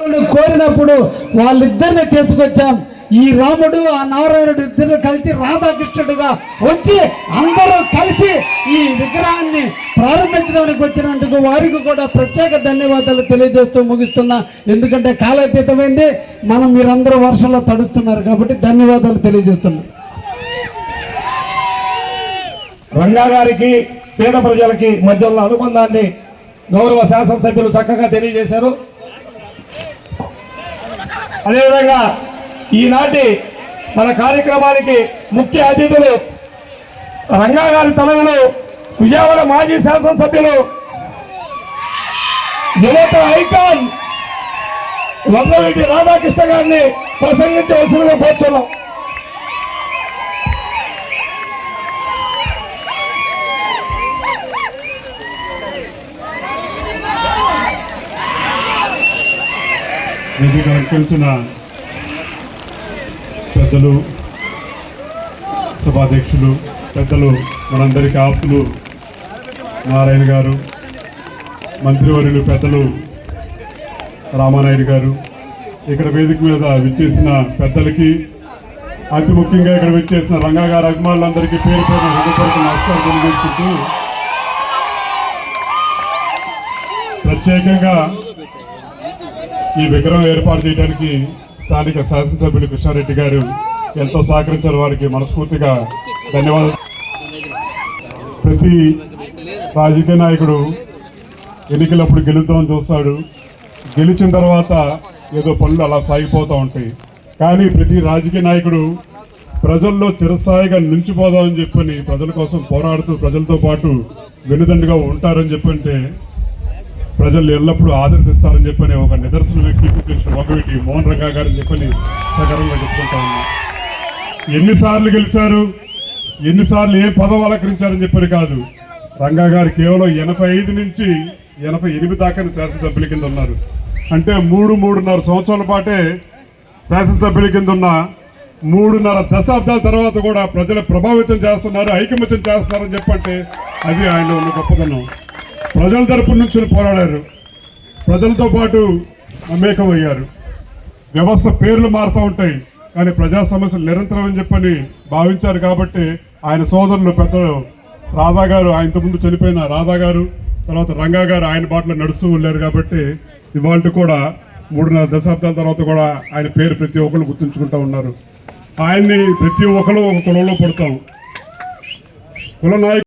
కోరినప్పుడు వాళ్ళిద్దరిని తీసుకొచ్చాం. ఈ రాముడు ఆ నారాయణుడు ఇద్దరు కలిసి రాధాకృష్ణుడుగా వచ్చి అందరూ కలిసి ఈ విగ్రహాన్ని ప్రారంభించడానికి వచ్చినందుకు వారికి కూడా ప్రత్యేక ధన్యవాదాలు తెలియజేస్తూ ముగిస్తున్నా. ఎందుకంటే కాలాతీతమైంది. మనం మీరందరూ వర్షంలో తడుస్తున్నారు కాబట్టి ధన్యవాదాలు తెలియజేస్తున్నా. రంగా గారికి పేద ప్రజలకి మధ్యలో అనుబంధాన్ని గౌరవ శాసనసభ్యులు చక్కగా తెలియజేశారు. అదేవిధంగా ఈనాటి మన కార్యక్రమానికి ముఖ్య అతిథులు రంగా గారి తనయులు విజయవాడ మాజీ శాసనసభ్యులు యువత ఐకాన్ వందరెడ్డి రాధాకృష్ణ గారిని ప్రసంగించవలసిందిగా కోరుచున్నాం. వేదిక అలంకరించిన పెద్దలు సభాధ్యక్షులు పెద్దలు మనందరికీ ఆప్తులు నారాయణ గారు మంత్రివర్యులు పెద్దలు రామానాయుడు గారు. ఇక్కడ వేదిక మీద విచ్చేసిన పెద్దలకి అతి ముఖ్యంగా ఇక్కడ విచ్చేసిన రంగా గారు అభిమానులందరికీ పేరు పేరు హృదయపూర్వక నమస్కారం తెలియజేసుకుంటూ ప్రత్యేకంగా ఈ విగ్రహం ఏర్పాటు చేయడానికి స్థానిక శాసనసభ్యులు కృష్ణారెడ్డి గారు ఎంతో సహకరించారు. వారికి మనస్ఫూర్తిగా ధన్యవాదాలు. ప్రతి రాజకీయ నాయకుడు ఎన్నికలప్పుడు గెలుద్దామని చూస్తాడు. గెలిచిన తర్వాత ఏదో పనులు అలా సాగిపోతూ ఉంటాయి. కానీ ప్రతి రాజకీయ నాయకుడు ప్రజల్లో చిరస్థాయిగా నిలిచిపోదామని చెప్పని ప్రజల కోసం పోరాడుతూ ప్రజలతో పాటు వెనుదండుగా ఉంటారని చెప్పంటే ప్రజలు ఎల్లప్పుడూ ఆదర్శిస్తారని చెప్పని ఒక నిదర్శనమే కీర్తిశేషుడు వంగవీటి మోహన్ రంగా గారని చెప్పని సగర్వంగా చెప్పుకుంటా ఉన్నా. ఎన్నిసార్లు గెలిచారు? ఎన్నిసార్లు ఏ పదం అలంకరించారని చెప్పని కాదు. రంగా గారు కేవలం ఎనభై ఐదు నుంచి ఎనభై ఎనిమిది దాకా శాసనసభ్యుల కింద ఉన్నారు. అంటే మూడు మూడున్నర సంవత్సరాల పాటే శాసనసభ్యుల కింద ఉన్న మూడున్నర దశాబ్దాల తర్వాత కూడా ప్రజలు ప్రభావితం చేస్తున్నారు ఐకమత్యం చేస్తున్నారని చెప్పంటే అది ఆయన ఉన్న గొప్పతనం. ప్రజల తరపు నుంచి పోరాడారు. ప్రజలతో పాటు మమేకమయ్యారు వ్యవస్థ పేర్లు మారుతూ ఉంటాయి కానీ ప్రజా సమస్యలు నిరంతరం అని చెప్పని భావించారు కాబట్టి ఆయన సోదరులు పెద్దలు రాధా గారు ఆయనతో ముందు చనిపోయిన రాధా గారు తర్వాత రంగా గారు ఆయన బాటలో నడుస్తూ వెళ్ళారు కాబట్టి ఇవాళ కూడా మూడున్నర దశాబ్దాల తర్వాత కూడా ఆయన పేరు ప్రతి ఒక్కరు గుర్తుంచుకుంటూ ఉన్నారు. ఆయన్ని ప్రతి ఒక్కరు ఒక కులంలో పడతాం. కుల నాయకు